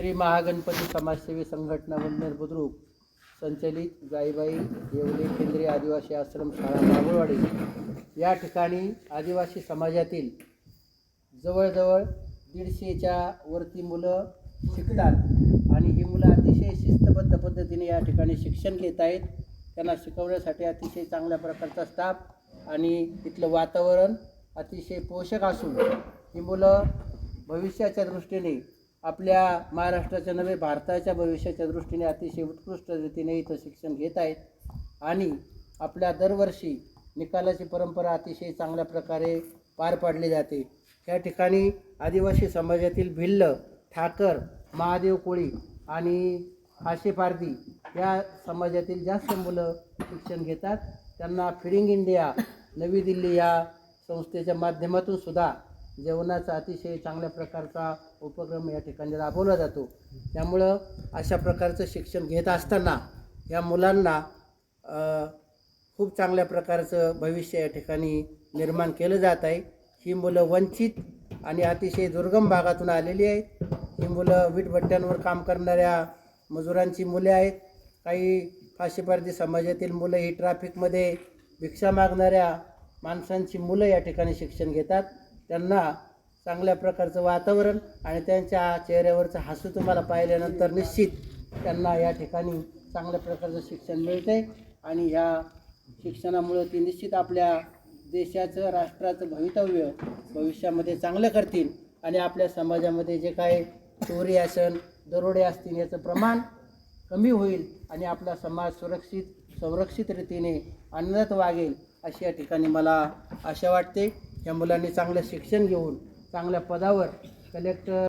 श्री महागणपती समाजसेवी संघटना वंदर बुद्रुक संचलित जाईबाई येवले केंद्रीय आदिवासी आश्रम शाळा बाबुळवाडी. या ठिकाणी आदिवासी समाजातील जवळजवळ दीडशेच्या वरती मुलं शिकतात आणि ही मुलं अतिशय शिस्तबद्ध पद्धतीने या ठिकाणी शिक्षण घेत आहेत. त्यांना शिकवण्यासाठी अतिशय चांगल्या प्रकारचा स्टाफ आणि इथलं वातावरण अतिशय पोषक असून ही मुलं भविष्याच्या दृष्टीने आपल्या महाराष्ट्राच्या नव्हे भारताच्या भविष्याच्या दृष्टीने अतिशय उत्कृष्ट रीतीने इथं शिक्षण घेत आहेत. आणि आपल्या दरवर्षी निकालाची परंपरा अतिशय चांगल्या प्रकारे पार पाडली जाते. या ठिकाणी आदिवासी समाजातील भिल्ल ठाकर महादेव कोळी आणि आशेपारदी या समाजातील जास्त मुलं शिक्षण घेतात. त्यांना फिडिंग इंडिया नवी दिल्ली या संस्थेच्या माध्यमातून सुद्धा जेवणाचा अतिशय चांगल्या प्रकारचा उपक्रम या ठिकाणी राबवला जातो. त्यामुळं अशा प्रकारचं शिक्षण घेत असताना या मुलांना खूप चांगल्या प्रकारचं भविष्य या ठिकाणी निर्माण केलं जात आहे. ही मुलं वंचित आणि अतिशय दुर्गम भागातून आलेली आहेत. ही मुलं वीटभट्ट्यांवर काम करणाऱ्या मजुरांची मुले आहेत. काही फाशीपारधी समाजातील मुलं ही ट्रॅफिकमध्ये भिक्षा मागणाऱ्या माणसांची मुलं या ठिकाणी शिक्षण घेतात. त्यांना चांगल्या प्रकारचं वातावरण आणि त्यांच्या चेहऱ्यावरचं हसू तुम्हाला पाहिल्यानंतर निश्चित त्यांना या ठिकाणी चांगल्या प्रकारचं शिक्षण मिळते आणि ह्या शिक्षणामुळं ती निश्चित आपल्या देशाचं राष्ट्राचं भवितव्य भविष्यामध्ये चांगलं करतील. आणि आपल्या समाजामध्ये जे काही चोरी असन दरोडे असतील याचं प्रमाण कमी होईल आणि आपला समाज सुरक्षित संरक्षित रीतीने आनंदात वागेल अशी या ठिकाणी मला आशा वाटते. या मुलांनी चांगलं शिक्षण घेऊन चांगल्या पदावर कलेक्टर